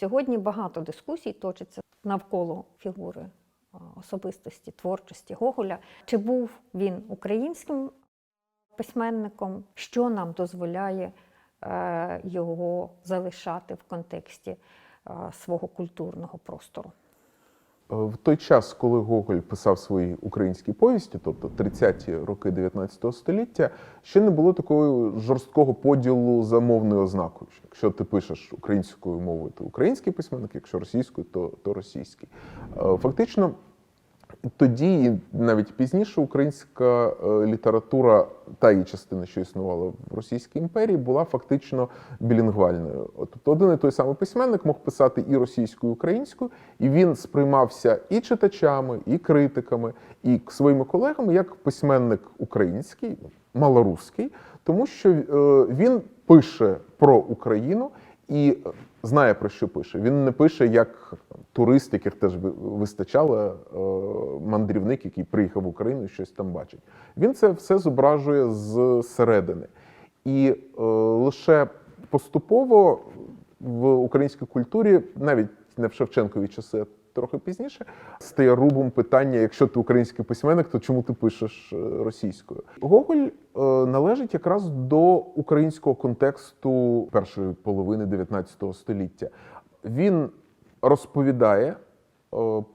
Сьогодні багато дискусій точиться навколо фігури особистості, творчості Гоголя. Чи був він українським письменником, що нам дозволяє е, його залишати в контексті е, свого культурного простору? В той час, коли Гоголь писав свої українські повісті, тобто 30-ті роки 19 століття, ще не було такого жорсткого поділу за мовною ознакою. Якщо ти пишеш українською мовою, то український письменник, якщо російською, то, то російський. Е, Фактично, тоді, навіть пізніше, українська е, література, та її частина, що існувала в Російській імперії, була фактично білінгвальною. Тобто один і той самий письменник мог писати і російською, і українською, і він сприймався і читачами, і критиками, і своїми колегами як письменник український, малоруський, тому що е, він пише про Україну і знає про що пише. Він не пише як турист, яких теж ви- вистачало, е, мандрівник, який приїхав в Україну і щось там бачить. Він це все зображує зсередини. І е, лише поступово в українській культурі, навіть не в Шевченкові часи, а трохи пізніше, стає рубом питання: якщо ти український письменник, то чому ти пишеш е, російською? Гоголь е, належить якраз до українського контексту першої половини 19 століття. Він розповідає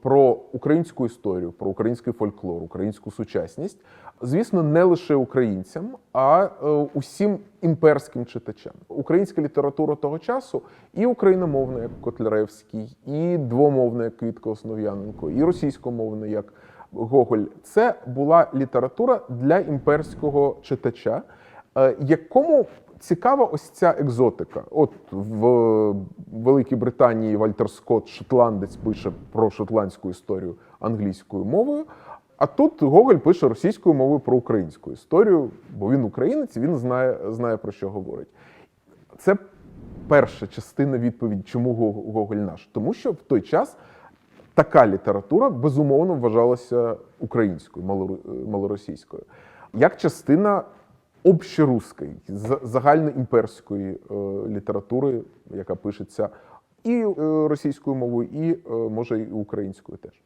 про українську історію, про український фольклор, українську сучасність. Звісно, не лише українцям, а е, усім імперським читачам. Українська література того часу і україномовна, як Котляревський, і двомовна, як Квітка Основ'яненко, і російськомовна, як Гоголь. Це була література для імперського читача, е, якому цікава ось ця екзотика. От в Великій Британії Вальтер Скотт, шотландець, пише про шотландську історію англійською мовою. А тут Гоголь пише російською мовою про українську історію, бо він українець, він знає, знає про що говорить. Це перша частина відповіді, чому Го- Гоголь наш. Тому що в той час така література безумовно вважалася українською, малоросійською, як частина общеруської, за- загальноімперської е, літератури, яка пишеться і е, російською мовою, і е, може і українською теж.